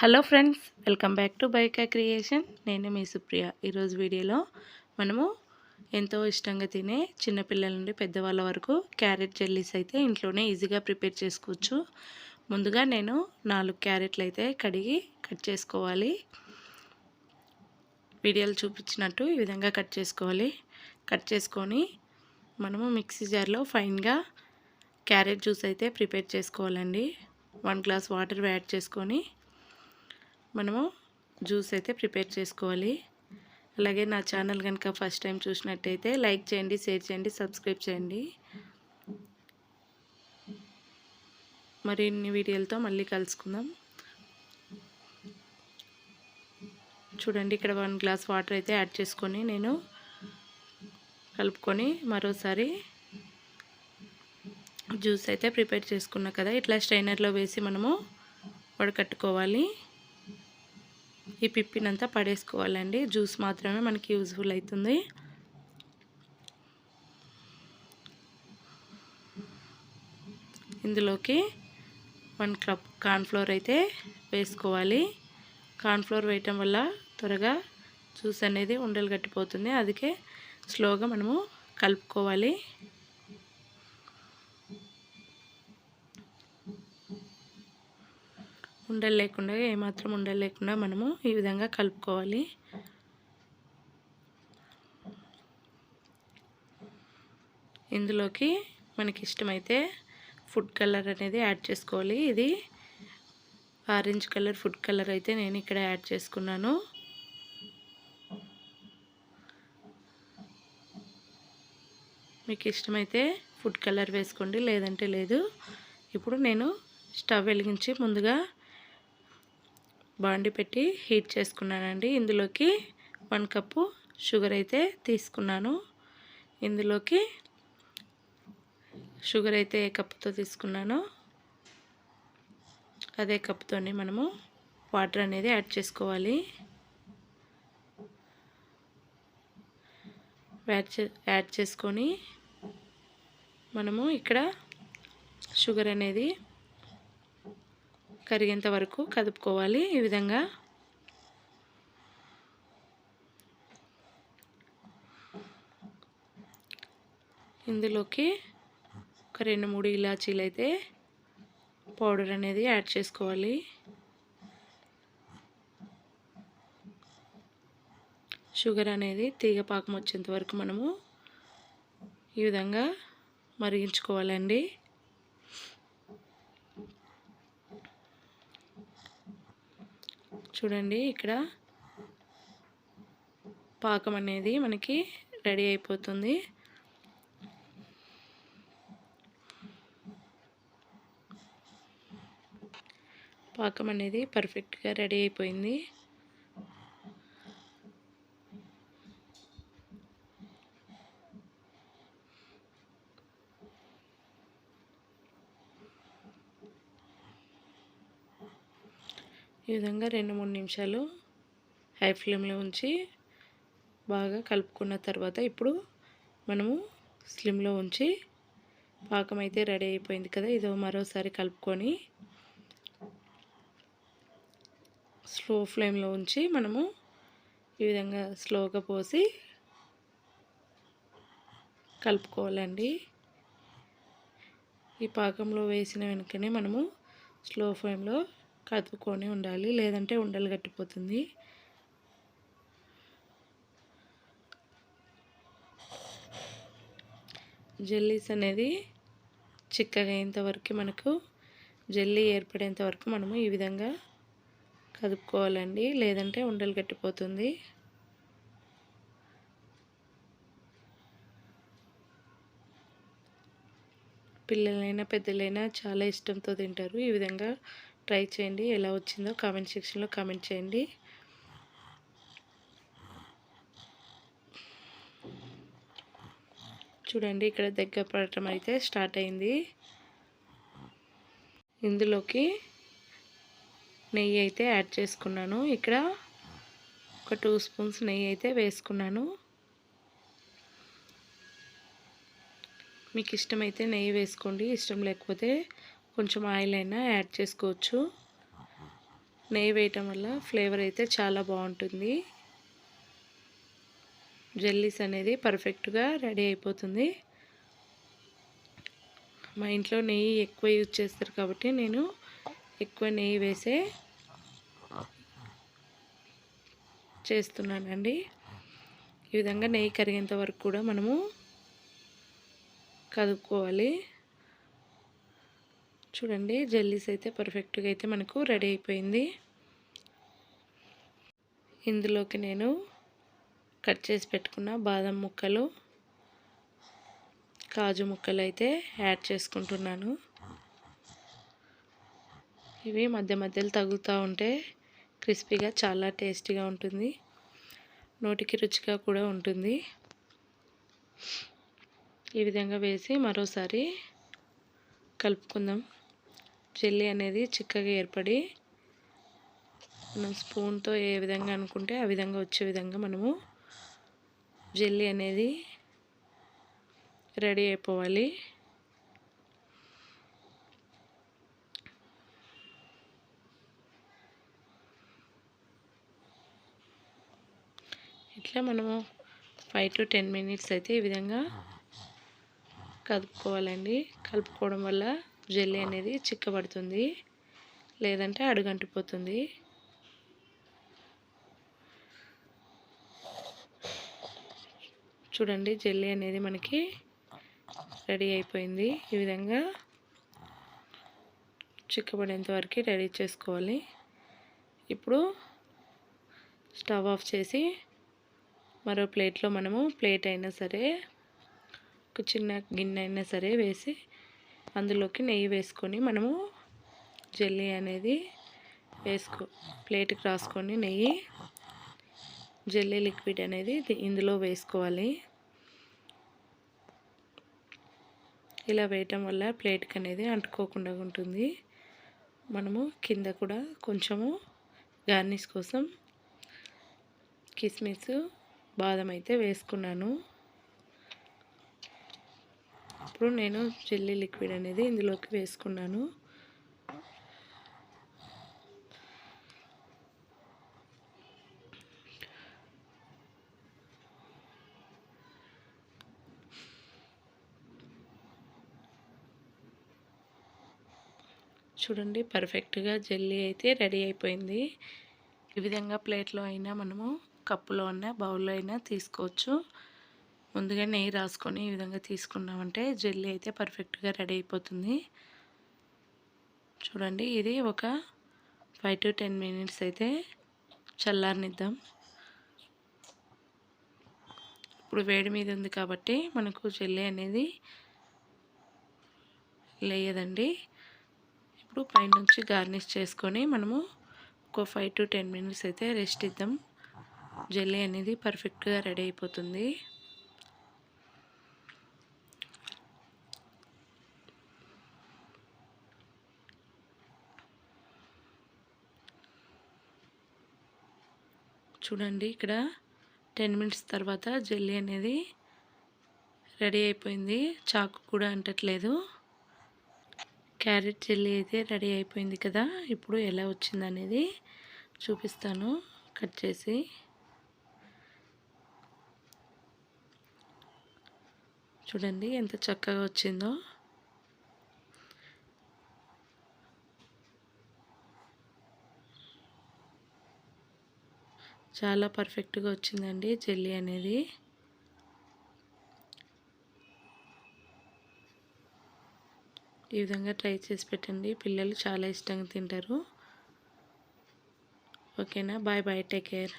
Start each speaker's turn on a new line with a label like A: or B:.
A: Hello friends welcome back to బైకా creation. నేను మీ సుప్రియ. ఈరోజు వీడియోలో మనము ఎంతో ఇష్టంగా తినే చిన్నపిల్లల నుండి పెద్దవాళ్ళ వరకు క్యారెట్ జెల్లీస్ అయితే ఇంట్లోనే ఈజీగా ప్రిపేర్ చేసుకోవచ్చు. ముందుగా నేను నాలుగు క్యారెట్లు అయితే కడిగి కట్ చేసుకోవాలి. వీడియోలు చూపించినట్టు ఈ విధంగా కట్ చేసుకోవాలి. కట్ చేసుకొని మనము మిక్సీ జార్లో ఫైన్గా క్యారెట్ జ్యూస్ అయితే ప్రిపేర్ చేసుకోవాలండి. వన్ గ్లాస్ వాటర్ యాడ్ చేసుకొని మనము జ్యూస్ అయితే ప్రిపేర్ చేసుకోవాలి. అలాగే నా ఛానల్ కనుక ఫస్ట్ టైం చూసినట్టయితే లైక్ చేయండి షేర్ చేయండి సబ్స్క్రైబ్ చేయండి. మరిన్ని వీడియోలతో మళ్ళీ కలుసుకుందాం. చూడండి ఇక్కడ వన్ గ్లాస్ వాటర్ అయితే యాడ్ చేసుకొని నేను కలుపుకొని మరోసారి జ్యూస్ అయితే ప్రిపేర్ చేసుకున్నా కదా ఇట్లా స్ట్రైనర్లో వేసి మనము వడకట్టుకోవాలి. ఈ పిప్పినంతా పడేసుకోవాలండి. జ్యూస్ మాత్రమే మనకి యూజ్ఫుల్ అవుతుంది ఇందులోకి వన్ కప్ కార్న్ఫ్లోర్ అయితే వేసుకోవాలి. కార్న్ఫ్లోర్ వేయటం వల్ల త్వరగా జ్యూస్ అనేది ఉండలు గట్టిపోతుంది. అందుకే స్లోగా మనము కలుపుకోవాలి. ఉండలు లేకుండా ఏమాత్రం ఉండలు లేకుండా మనము ఈ విధంగా కలుపుకోవాలి. ఇందులోకి మనకి ఇష్టమైతే ఫుడ్ కలర్ అనేది యాడ్ చేసుకోవాలి. ఇది ఆరెంజ్ కలర్ ఫుడ్ కలర్ అయితే నేను ఇక్కడ యాడ్ చేసుకున్నాను. మీకు ఇష్టమైతే ఫుడ్ కలర్ వేసుకోండి లేదంటే లేదు. ఇప్పుడు నేను స్టవ్ వెలిగించి ముందుగా బాండి పెట్టి హీట్ చేసుకున్నానండి. ఇందులోకి వన్ కప్పు షుగర్ అయితే తీసుకున్నాను. ఇందులోకి షుగర్ అయితే ఏ కప్పుతో తీసుకున్నానో అదే కప్పుతోనే మనము వాటర్ అనేది యాడ్ చేసుకోవాలి. యాడ్ చే యాడ్ చేసుకొని మనము ఇక్కడ షుగర్ అనేది కరిగేంత వరకు కదుపుకోవాలి ఈ విధంగా. ఇందులోకి ఒక రెండు మూడు ఇలాచీలు అయితే పౌడర్ అనేది యాడ్ చేసుకోవాలి. షుగర్ అనేది తీగ పాకం వచ్చేంత వరకు మనము ఈ విధంగా మరిగించుకోవాలండి. చూడండి ఇక్కడ పాకం అనేది మనకి రెడీ అయిపోతుంది. పాకం అనేది పర్ఫెక్ట్గా రెడీ అయిపోయింది. ఈ విధంగా రెండు మూడు నిమిషాలు హై ఫ్లేమ్లో ఉంచి బాగా కలుపుకున్న తర్వాత ఇప్పుడు మనము స్లిమ్లో ఉంచి పాకం అయితే రెడీ అయిపోయింది కదా ఇదో మరోసారి కలుపుకొని స్లో ఫ్లేమ్లో ఉంచి మనము ఈ విధంగా స్లోగా పోసి కలుపుకోవాలండి. ఈ పాకంలో వేసిన వెనుకనే మనము స్లో ఫ్లేమ్లో కదుపుకొని ఉండాలి. లేదంటే ఉండలు గట్టిపోతుంది. జెల్లీస్ అనేది చిక్కగా అయ్యేంతవరకు మనకు జెల్లీ ఏర్పడేంత వరకు మనము ఈ విధంగా కదుపుకోవాలండి. లేదంటే ఉండలు గట్టిపోతుంది. పిల్లలైనా పెద్దలైనా చాలా ఇష్టంతో తింటారు. ఈ విధంగా ట్రై చేయండి. ఎలా వచ్చిందో కామెంట్ సెక్షన్లో కామెంట్ చేయండి. చూడండి ఇక్కడ దగ్గర పడటం అయితే స్టార్ట్ అయింది. ఇందులోకి నెయ్యి అయితే యాడ్ చేసుకున్నాను. ఇక్కడ ఒక టూ స్పూన్స్ నెయ్యి అయితే వేసుకున్నాను. మీకు ఇష్టమైతే నెయ్యి వేసుకోండి. ఇష్టం లేకపోతే కొంచెం ఆయిల్ అయినా యాడ్ చేసుకోవచ్చు. నెయ్యి వేయటం వల్ల ఫ్లేవర్ అయితే చాలా బాగుంటుంది. జెల్లీస్ అనేది పర్ఫెక్ట్గా రెడీ అయిపోతుంది. మా ఇంట్లో నెయ్యి ఎక్కువ యూజ్ చేస్తారు కాబట్టి నేను ఎక్కువ నెయ్యి వేసే చేస్తున్నానండి. ఈ విధంగా నెయ్యి కరిగేంత వరకు కూడా మనము కదుపుకోవాలి. చూడండి జల్లీస్ అయితే పర్ఫెక్ట్గా అయితే మనకు రెడీ అయిపోయింది. ఇందులోకి నేను కట్ చేసి పెట్టుకున్న బాదం ముక్కలు కాజు ముక్కలు అయితే యాడ్ చేసుకుంటున్నాను. ఇవి మధ్య మధ్యలో తగులుతూ ఉంటే క్రిస్పీగా చాలా టేస్టీగా ఉంటుంది. నోటికి రుచిగా కూడా ఉంటుంది. ఈ విధంగా వేసి మరోసారి కలుపుకుందాం. జెల్లీ అనేది చిక్కగా ఏర్పడి మనం స్పూన్తో ఏ విధంగా అనుకుంటే ఆ విధంగా వచ్చే విధంగా మనము జెల్లీ అనేది రెడీ అయిపోవాలి. ఇట్లా మనము ఫైవ్ టు టెన్ మినిట్స్ అయితే ఈ విధంగా కలుపుకోవాలండి కలుపుకోవడం వల్ల జెల్లీ అనేది చిక్కబడుతుంది. లేదంటే అడుగంటిపోతుంది. చూడండి జెల్లీ అనేది మనకి రెడీ అయిపోయింది. ఈ విధంగా చిక్కబడేంత వరకు రెడీ చేసుకోవాలి. ఇప్పుడు స్టవ్ ఆఫ్ చేసి మరో ప్లేట్లో మనము ప్లేట్ అయినా సరే ఒక చిన్న గిన్నె అయినా సరే వేసి అందులోకి నెయ్యి వేసుకొని మనము జెల్లీ అనేది వేసుకో ప్లేట్కి రాసుకొని నెయ్యి జెల్లీ లిక్విడ్ అనేది ఇందులో వేసుకోవాలి. ఇలా వేయటం వల్ల ప్లేట్కి అనేది అంటుకోకుండా ఉంటుంది. మనము కింద కూడా కొంచెము గార్నిష్ కోసం కిస్మిస్ బాదం అయితే వేసుకున్నాను. ఇప్పుడు నేను చిల్లీ లిక్విడ్ అనేది ఇందులోకి వేసుకున్నాను. చూడండి పర్ఫెక్ట్గా జెల్లీ అయితే రెడీ అయిపోయింది. ఈ విధంగా ప్లేట్లో అయినా మనము కప్పులో అయినా బౌల్లో అయినా తీసుకోవచ్చు. ముందుగా నెయ్యి రాసుకొని ఈ విధంగా తీసుకున్నామంటే జెల్లీ అయితే పర్ఫెక్ట్గా రెడీ అయిపోతుంది. చూడండి ఇది ఒక ఫైవ్ టు టెన్ మినిట్స్ అయితే చల్లారనిద్దాం. ఇప్పుడు వేడి మీద ఉంది కాబట్టి మనకు జెల్లీ అనేది లేయదండి. ఇప్పుడు పైనుంచి గార్నిష్ చేసుకొని మనము ఒక ఫైవ్ టు టెన్ మినిట్స్ అయితే రెస్ట్ ఇద్దాం. జెల్లీ అనేది పర్ఫెక్ట్గా రెడీ అయిపోతుంది. చూడండి ఇక్కడ టెన్ మినిట్స్ తర్వాత జెల్లీ అనేది రెడీ అయిపోయింది. చాకు కూడా అంటట్లేదు. క్యారెట్ జెల్లీ అయితే రెడీ అయిపోయింది కదా ఇప్పుడు ఎలా వచ్చింది అనేది చూపిస్తాను కట్ చేసి. చూడండి ఎంత చక్కగా వచ్చిందో. చాలా పర్ఫెక్ట్గా వచ్చిందండి జెల్లీ అనేది. ఈ విధంగా ట్రై చేసి పెట్టండి. పిల్లలు చాలా ఇష్టంగా తింటారు. ఓకేనా? Bye bye. Take care.